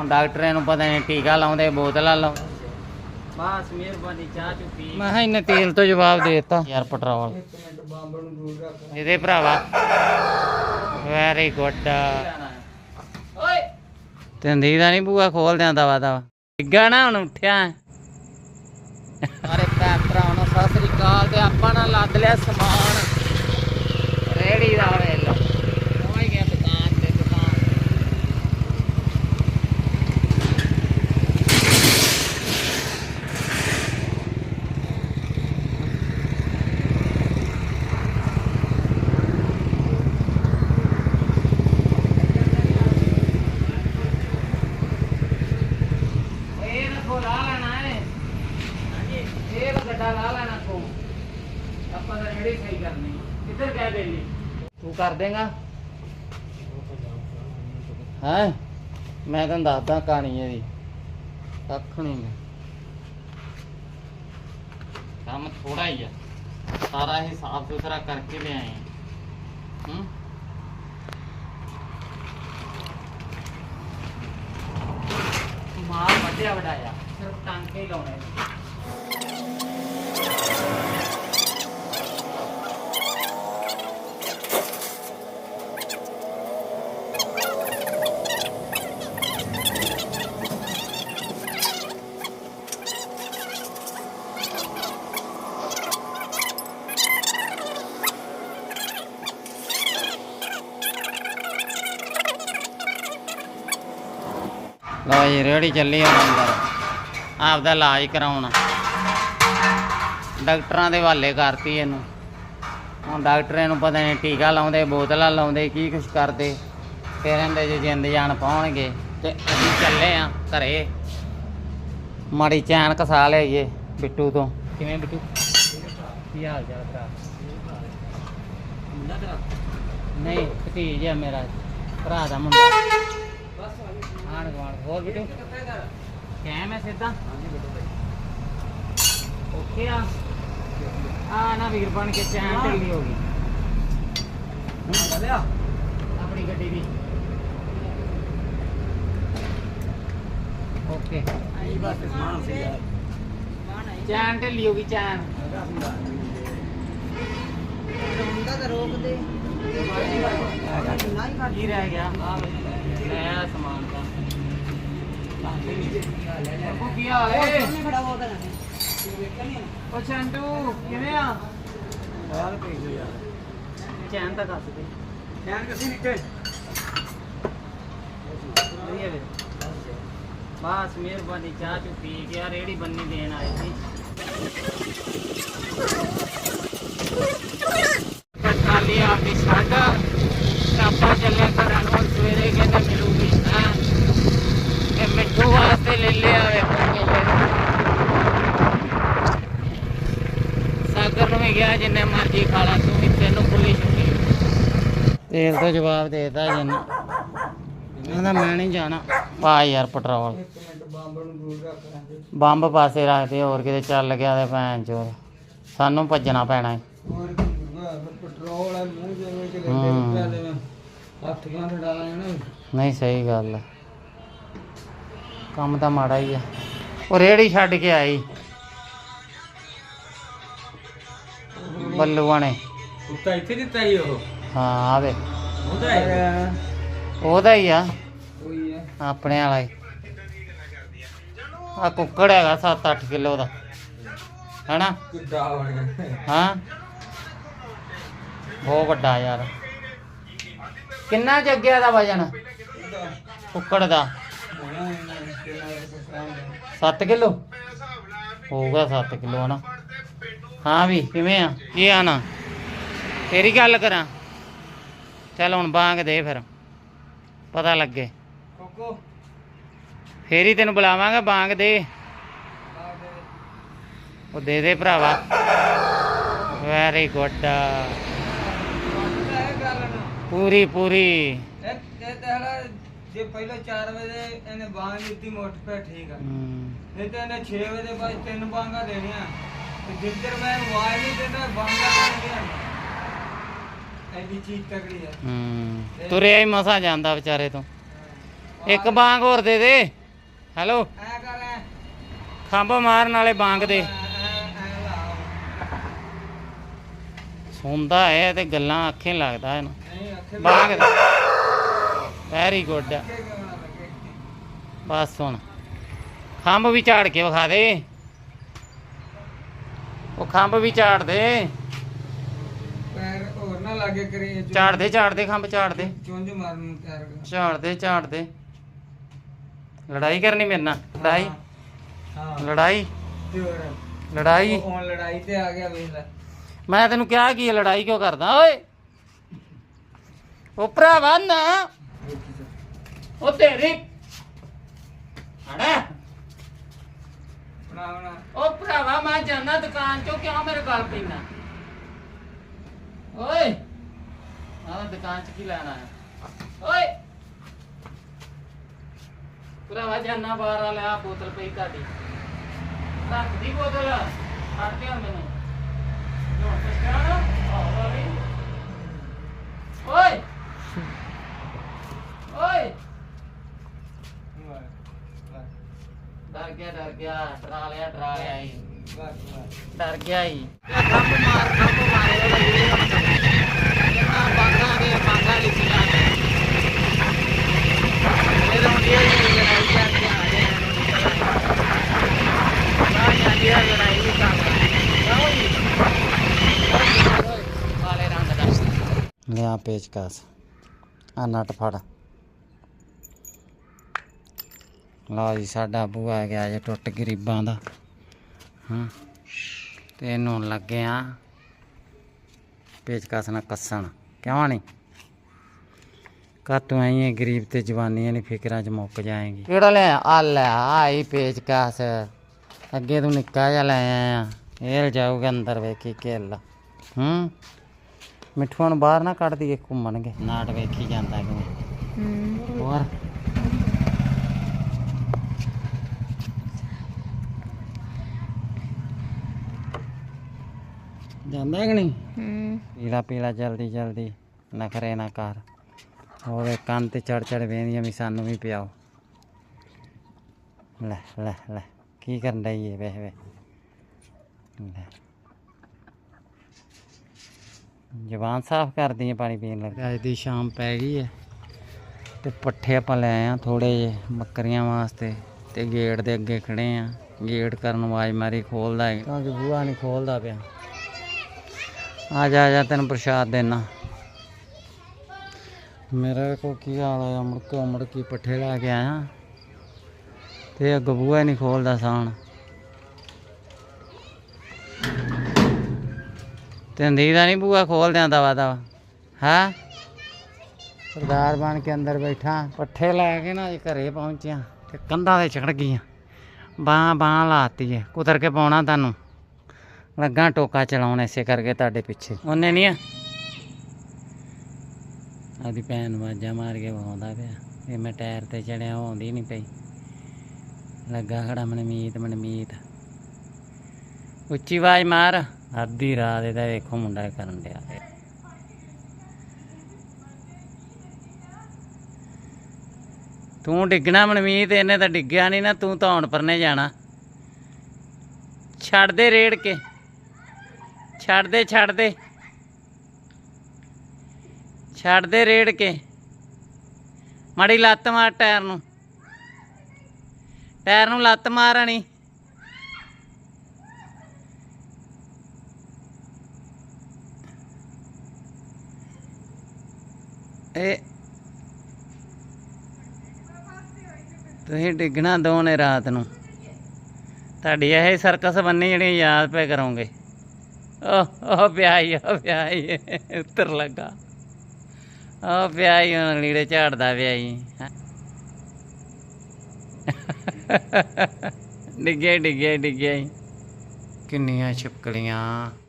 ਹੁਣ ਡਾਕਟਰਾਂ ਨੂੰ ਪਤਾ ਨਹੀਂ ਟੀਕਾ ਲਾਉਂਦੇ ਬੋਤਲਾਂ ਲਾਉਂਦੇ। ਬਸ ਮਿਹਰਬਾਨੀ ਚਾਹ ਚੁ ਪੀ ਮੈਂ ਕਿਹਾ ਇਹਨੇ ਤੇਲ ਤੋਂ ਜਵਾਬ ਦੇ ਦਿੱਤਾ। ਯਾਰ ਪੈਟਰੋਲ। ਇੱਕ ਮਿੰਟ ਬੰਬ ਨੂੰ ਦੂਰ ਰੱਖ ਇਹਦੇ ਭਰਾਵਾ। ਵੈਰੀ ਗੁੱਡ ਓਏ। ਤੰਦੀ ਦਾ ਨਹੀਂ ਬੂਆ ਖੋਲ ਦਿਆਂ ਦਵਾ ਦਵਾ। ਡਿੱਗਾ ਨਾ ਹੁਣ ਉੱਠਿਆ। ਸਾਰੇ ਭੈਣ ਭਰਾਵਾਂ ਨੂੰ ਸਤਿ ਸ੍ਰੀ ਅਕਾਲ ਤੇ ਆਪਾਂ ਨਾਲ ਲੱਦ ਲਿਆ ਸਮਾਨ। ਰੇੜੀ ਦਾ ਵੇਲ ਪਹੁੰਚ ਗਿਆ ਦੁਕਾਨ ਤੇ ਦੁਕਾਨ ਇਹ ਨਾ ਕੋ ਲਾ ਲੈਣਾ ਹੈ ਹਾਂਜੀ ਇਹ ਤਾਂ ਗੱਡਾ ਲਾ ਲੈਣਾ ਕੋ ਆਪਾਂ ਤਾਂ ਰੇੜੀ ਸਹੀ ਕਰਨੀ ਕਿੱਧਰ ਤੂੰ ਕਰ ਦੇਗਾ। ਹੈ? ਮੈਂ ਤੈਨੂੰ ਦੱਸਦਾ ਕਹਾਣੀ ਇਹਦੀ। ਕੱਖ ਨਹੀਂ ਗਾ। ਕੰਮ ਥੋੜਾ ਹੀ ਆ। ਸਾਰਾ ਇਹ ਸਾਫ਼ ਸੁਥਰਾ ਕਰਕੇ ਲਿਆਏ ਹੂੰ? ਮਾਲ ਵੱਡਿਆ ਵਡਾਇਆ ਸਿਰਫ ਟਾਂਕੇ ਹੀ ਲਾਉਣੇ ਨੇ। ਜੀ ਰੇੜੀ ਚੱਲੀ ਆ ਅੰਦਰ ਆਪਦਾ ਇਲਾਜ ਕਰਾਉਣ। ਡਾਕਟਰਾਂ ਦੇ ਹਵਾਲੇ ਕਰਤੀ ਇਹਨੂੰ। ਹੁਣ ਡਾਕਟਰ ਇਹਨੂੰ ਪਤਾ ਨਹੀਂ ਟੀਕਾ ਲਾਉਂਦੇ ਬੋਤਲਾਂ ਲਾਉਂਦੇ ਕੀ ਕੁਛ ਕਰਦੇ। ਫਿਰ ਇਹਦੇ ਜੇ ਜਿੰਦ ਜਾਨ ਪਾਉਣਗੇ। ਤੇ ਅਸੀਂ ਚੱਲੇ ਆ ਘਰੇ। ਮਾੜੀ ਚੈਨ ਕਸਾ ਲਿਆਈਏ ਬਿੱਟੂ ਤੋਂ। ਕਿਵੇਂ ਬਿੱਟੂ? ਕੀ ਹਾਲ ਚਾਲ ਭਰਾ? ਨਹੀਂ ਭਤੀਜ ਆ ਮੇਰਾ। ਭਰਾ ਦਾ ਮੁੰਡਾ। ਆਣ ਗਵਾਣ ਹੋਰ ਬਿੱਟੂ? ਕੈਮ ਹੈ ਸਿੱਧਾ? ਓਕੇ ਆ। ਆ ਨਾ ਵੀਰ ਬਣ ਕੇ ਚੈਨ ਢਿੱਲੀ ਹੋ ਗਈ। ਲਿਆ ਆਪਣੀ ਗੱਡੀ ਦੀ। ਓਕੇ ਆਈ ਬਸ ਸਮਾਨ ਸੀ ਯਾਰ ਚੈਨ ਢਿੱਲੀ ਹੋ ਗਈ ਚੈਨ ਹੁੰਦਾ। ਤਾਂ ਰੋਕ ਦੇ ਕੀ ਰਹਿ ਗਿਆ? ਆ ਲੈ ਆ ਸਮਾਨ ਦਾ। ਉਹ ਕੀ ਹਾਲ ਏ? ਨਹੀਂ ਖੜਾ ਹੋਦਾ ਨਾ ਉਹ ਚੰਟੂ ਕਿਵੇਂ ਆ? ਯਾਰ ਭੇਜੋ ਯਾਰ। ਚੈਨ ਤਾਂ ਕੱਸ ਦੇ। ਧਿਆਨ ਕਿਸੇ ਨਿੱਕੇ ਵਧੀਆ ਵੇ। ਬਸ ਮਿਹਰਬਾਨੀ ਚਾਹ ਚੁ ਪੀ ਕੇ ਆ ਰੇੜੀ ਬੰਨੀ ਦੇਣ ਆਏ ਸੀ ਖਾਲੀ ਆਪਣੀ ਛੱਡ ਆਪਾਂ ਚੱਲੇ ਘਰਾਂ ਨੂੰ ਸਵੇਰੇ ਕਹਿੰਦੇ ਮਿਲੂਗੀ ਹਾਂ ਇਹ ਮਿੱਠੂ ਵਾਸਤੇ ਲੈ ਲਿਆ ਵੇ ਸਾਗਰ ਨੂੰ ਵੀ ਗਿਆ ਜਿੰਨੇ ਮਰਜ਼ੀ ਖਾ ਲਾ ਤੂੰ ਵੀ ਤੈਨੂੰ ਖੁੱਲੀ ਛੁੱਟੀ ਤੇਲ ਤੋਂ ਜਵਾਬ ਦੇਤਾ ਜਨ ਕਹਿੰਦਾ ਮੈਂ ਨਹੀਂ ਜਾਣਾ। ਪਾ ਯਾਰ ਪੈਟਰੋਲ। ਇੱਕ ਮਿੰਟ ਬੰਬ ਨੂੰ ਦੂਰ ਰੱਖ ਬੰਬ ਪਾਸੇ ਰੱਖਦੇ ਹੋਰ ਕਿਤੇ ਚੱਲ ਗਿਆ ਤੇ ਭੈਣ ਚੋਰ ਸਾਨੂੰ ਭੱਜਣਾ ਪੈਣਾ ਹੈ ਪੈਟਰੋਲ ਮੂੰਹ ਜਿਵੇਂ। ਲੈਂਦੇ ਹੱਥ ਨਹੀਂ ਸਹੀ ਗੱਲ ਹੈ ਕੰਮ ਤਾਂ ਮਾੜਾ ਹੀ ਆ। ਉਹ ਰੇੜੀ ਛੱਡ ਕੇ ਆਈ। ਬੱਲੂਆਂ ਨੇ। ਕੁੱਤਾ ਇੱਥੇ ਦਿੱਤਾ ਹੀ ਉਹ? ਹਾਂ ਆਵੇ ਉਹਦਾ ਹੈ ਉਹਦਾ ਹੀ ਆ। ਕੋਈ ਹੈ ਆਪਣੇ ਵਾਲਾ ਹੀ। ਆ ਕੁੱਕੜ ਹੈਗਾ 7-8 ਕਿਲੋ ਦਾ। ਹੈਨਾ? ਕਿੱਡਾ ਬਣਿਆ ਹਾਂ। ਬਹੁਤ ਵੱਡਾ ਯਾਰ। ਕਿੰਨਾ ਜੱਗਿਆ ਦਾ ਵਜਨ? ਕੁੱਕੜ ਦਾ। 7 ਕਿਲੋ? ਹੋਊਗਾ 7 ਕਿਲੋ ਹਨਾ? ਹਾਂ ਵੀ ਕਿਵੇਂ ਆ? ਕੀ ਆ ਨਾ ਤੇਰੀ ਗੱਲ ਕਰਾਂ। ਚੱਲ ਹੁਣ ਬਾਂਗ ਦੇ ਫਿਰ। ਪਤਾ ਲੱਗੇ। ਕੋਕੋ ਫੇਰ ਹੀ ਤੈਨੂੰ ਬੁਲਾਵਾਂਗਾ ਬਾਂਗ ਦੇ। ਉਹ ਦੇ ਦੇ ਭਰਾਵਾ। ਵੈਰੀ ਗੁੱਡ ਪੂਰੀ ਪੂਰੀ। ਜੇ ਪਹਿਲਾਂ 4 ਵਜੇ ਇਹਨੇ ਬਾਂਗ ਦਿੱਤੀ ਮੋਟ ਪੈ ਠੀਕ ਆ। ਨਹੀਂ ਤਾਂ ਇਹਨੇ 6 ਵਜੇ ਬਾਅਦ ਤਿੰਨ ਬਾਂਗਾ ਦੇਣੀਆਂ। ਮੈਂ ਨਹੀਂ ਦਿੰਦਾ ਐਡੀ ਚੀਜ਼ ਤਕੜੀ ਹੈ ਤੁਰਿਆ ਹੀ ਮਸਾ ਜਾਂਦਾ ਵਿਚਾਰੇ ਤੋਂ। ਇੱਕ ਬਾਂਗ ਹੋਰ ਦੇ ਦੇ। ਹੈਲੋ। ਐ ਕਰ ਐ। ਖੰਭ ਮਾਰਨ ਵਾਲੇ ਬਾਂਗ ਦੇ। ਸੁਣਦਾ ਹੈ ਤੇ ਗੱਲਾਂ ਅੱਖੇ ਲੱਗਦਾ ਅੱਖੇ ਬਾਂਗ ਦੇ। ਵੈਰੀ ਗੁੱਡ ਬਸ ਹੁਣ। ਖੰਭ ਵੀ ਝਾੜ ਕੇ ਵਿਖਾ ਦੇ। ਖੰਭ ਵੀ ਝਾੜ ਦੇ। ਪੈਰ ਹੋਰ ਨਾ ਲੱਗੇ ਕਰੀ ਚੁੰਝ- ਝਾੜ ਦੇ ਝਾੜ ਦੇ ਖੰਭ ਝਾੜ ਦੇ। ਚੁੰਝ ਮਾਰਨ ਨੂੰ ਤਿਆਰ ਕਰ। ਝਾੜ ਦੇ ਝਾੜ ਦੇ। ਲੜਾਈ ਕਰਨੀ ਮੇਰੇ ਨਾਲ ਲੜਾਈ। ਹਾਂ ਲੜਾਈ। ਤੇ ਹੋਰ? ਲੜਾਈ। ਹੁਣ ਲੜਾਈ ਤੇ ਆ ਗਿਆ ਵੇਖ ਲੈ। ਮੈਂ ਤੈਨੂੰ ਕਿਹਾ ਕੀ ਲੜਾਈ ਕਿਉਂ ਕਰਦਾ ਓਏ? ਉਹ ਭਰਾਵਾ ਨਾ। ਉਹ ਤੇਰੀ। ਅੜਾ ਬਣਾ ਬਣਾ ਉਹ ਭਰਾਵਾ, ਮੈਂ ਜਾਣਾ ਦੁਕਾਨ ਚੋਂ, ਕਿਉਂ ਮੇਰੇ ਗਲ ਪੈਣਾ ਓਏ! ਆਹ ਦੁਕਾਨ ਚ ਕੀ ਲੈਣਾ ਹੈ ਓਏ! ਭਰਾਵਾ, ਜਾਨਾ ਬਾਹਰ ਆ ਲਿਆ ਬੋਤਲ ਪਈ ਤੁਹਾਡੀ। ਰੱਖ ਦੀ ਬੋਤਲ ਛੱਡ ਦੇ ਮੈਨੂੰ। ਹੁਣ ਪਛਾਣ ਆਹ ਵਾਲੀ ਓਏ! ਓਏ! ਡਰ ਗਿਆ ਡਰ ਗਿਆ ਡਰਾ ਲਿਆ ਡਰਾ ਲਿਆ ਈ ਡਰ ਗਿਆ ਹੀ ਖੰਭ ਮਾਰ ਖੰਭ ਮਾਰੇ ਉਹ ਲੱਗੀ ਕਿੰਨਾ ਬਾਗਾ ਦੇ ਬਾਗਾ ਲਿਖੀ ਜਾਂਦੇ ਇਹ ਰੌਂਦੀ ਹੈ ਲੜਾਈ ਜਾਂਦੀ ਆ ਜਾ ਜਾਂਦੀ ਹੈ ਲੜਾਈ ਵੀ ਕੰਮ ਕਾਲੇ ਰੰਗ ਦਾ ਲਿਆ ਪੇਚਕਸ ਆ ਲਓ ਜੀ ਸਾਡਾ ਬੂਆ ਗਿਆ ਜੇ ਟੁੱਟ ਗਰੀਬਾਂ ਦਾ। ਹਾਂ। ਤੇ ਇਹਨੂੰ ਲੱਗੇ ਆ ਪੇਚਕਸ ਨਾਲ ਕੱਸਣ। ਕਿਉਂ ਨਹੀਂ? ਕਾਤੋਂ ਆਈ ਹੈ ਗਰੀਬ ਤੇ ਜਵਾਨੀਆਂ ਦੀ ਫਿਕਰਾਂ 'ਚ ਮੁੱਕ ਜਾਏਗੀ। ਕਿਹੜਾ ਲੈ ਆ? ਲੈ ਆਈ ਪੇਚਕਸ। ਅੱਗੇ ਤੂੰ ਨਿੱਕਾ ਜਿਹਾ ਲੈ ਆਇਆ ਇਹ ਜਾਊਗਾ ਅੰਦਰ ਵੇਖੀ ਕਿੱਲ ਹੂੰ? ਮਿੱਠੂਆਂ ਨੂੰ ਬਾਹਰ ਨਾ ਕੱਢ ਦਈਏ ਘੁੰਮਣਗੇ। ਨਾਟ ਵੇਖੀ ਜਾਂਦਾ ਕਿਵੇਂ। ਹੋਰ? ਜਾਂਦਾ ਕਿ ਨਹੀਂ? ਪੀਲਾ ਪੀਲਾ ਜਲਦੀ ਜਲਦੀ ਨਖਰੇ ਨਾ ਕਰ। ਹੋਵੇ ਕੰਨ ਤੇ ਚੜ ਚੜ ਵੇਂਦੀਆਂ ਵੀ ਸਾਨੂੰ ਵੀ ਪਿਆਓ। ਲੈ ਲੈ ਲੈ ਕੀ ਕਰਨ ਡਈ ਏ ਵੇਖ ਵੇ। ਲੈ। ਜ਼ਬਾਨ ਸਾਫ਼ ਕਰਦੀ ਹੈ ਪਾਣੀ ਪੀਣ ਲੱਗ। ਅੱਜ ਦੀ ਸ਼ਾਮ ਪੈ ਗਈ ਹੈ ਤੇ ਪੱਠੇ ਆਪਾਂ ਲੈ ਆਏ ਆ ਥੋੜੇ ਜੇ ਬੱਕਰੀਆਂ ਵਾਸਤੇ ਤੇ ਗੇਟ ਦੇ ਅੱਗੇ ਖੜੇ ਆ। ਗੇਟ ਕਰਨ ਆਵਾਜ਼ ਮਾਰੀ ਖੋਲਦਾ ਹੈ ਕਿਉਂਕਿ ਬੂਹਾ ਨਹੀਂ ਖੋਲਦਾ ਪਿਆ। ਆ ਜਾ ਆ ਜਾ, ਤੈਨੂੰ ਪ੍ਰਸ਼ਾਦ ਦੇਣਾ ਮੇਰਾ ਕੋ ਕੀ ਹਾਲ ਆ, ਮੁੜ ਕੇ ਮੁੜ ਕੇ ਪੱਠੇ ਲਾ ਕੇ ਆਇਆ। ਤੇ ਅੱਗ ਬੂਹਾ ਨਹੀਂ ਖੋਲਦਾ ਸਾਣ। ਤੰਦੀ ਦਾ ਨਹੀਂ ਬੂਹਾ ਖੋਲ ਦਿਆਂ ਵਾ ਦਾ ਹਾਂ? ਸਰਦਾਰ ਬਣ ਕੇ ਅੰਦਰ ਬੈਠਾ, ਪੱਠੇ ਲੈ ਕੇ ਨਾ ਅੱਜ ਘਰੇ ਪਹੁੰਚਿਆ, ਤੇ ਕੰਧਾਂ ਤੇ ਚੜ ਗਈਆਂ। ਬਾਹ ਬਾਹ ਲਾਤੀ ਹੈ ਕੁਦਰ ਕੇ ਪਾਉਣਾ ਤੁਹਾਨੂੰ। ਲੱਗਾ ਟੋਕਾ ਚਲਾਉਣ ਐਸੇ ਕਰਕੇ ਤੁਹਾਡੇ ਪਿੱਛੇ। ਉਹਨੇ ਨਹੀਂ ਆ? ਆਦੀ ਭੈਣ ਵਾਜਾ ਮਾਰ ਕੇ ਵਹਾਉਂਦਾ ਪਿਆ। ਇਹ ਮੈਂ ਟਾਇਰ ਤੇ ਚੜਿਆ, ਉਹ ਆਉਂਦੀ ਨਹੀਂ ਪਈ। ਲੱਗਾ ਖੜਾ ਮਨਮੀਤ ਮਨਮੀਤ। ਉੱਚੀ ਆਵਾਜ਼ ਮਾਰ। ਅੱਧੀ ਰਾਤ ਇਹਦਾ ਵੇਖੋ ਮੁੰਡਾ ਕਰਨ ਡਿਆ। ਤੂੰ ਡਿੱਗਣਾ ਮਨਮੀਤ, ਇਹਨੇ ਤਾਂ ਡਿੱਗਿਆ ਨਹੀਂ ਨਾ, ਤੂੰ ਤਾਂ ਹੁਣ ਪਰਨੇ ਜਾਣਾ। ਛੱਡ ਦੇ ਰੇੜ ਕੇ। ਛੱਡ ਦੇ ਛੱਡ ਦੇ। ਛੱਡ ਦੇ ਰੇੜ ਕੇ। ਮਾੜੀ ਲੱਤ ਮਾਰ ਟਾਇਰ ਨੂੰ। ਟਾਇਰ ਨੂੰ ਲੱਤ ਮਾਰਣੀ ਇਹ ਤੁਸੀਂ ਡਿੱਗਣਾ ਦੋ ਨੇ ਰਾਤ ਨੂੰ। ਤੁਹਾਡੀ ਇਹ ਸਰਕਸ ਬੰਨੀ ਜਿਹੜੀ ਯਾਦ ਪੈ ਕਰੋਗੇ। ਉਹ ਪਿਆਈ ਉਹ ਪਿਆਈ ਉੱਤਰ ਲੱਗਾ। ਉਹ ਪਿਆਈ ਹੁਣ ਲੀੜੇ ਝਾੜਦਾ ਪਿਆਈ ਡਿੱਗੇ ਡਿੱਗੇ ਡਿੱਗੇ ਕਿੰਨੀਆਂ ਛਿਪਕਲੀਆਂ।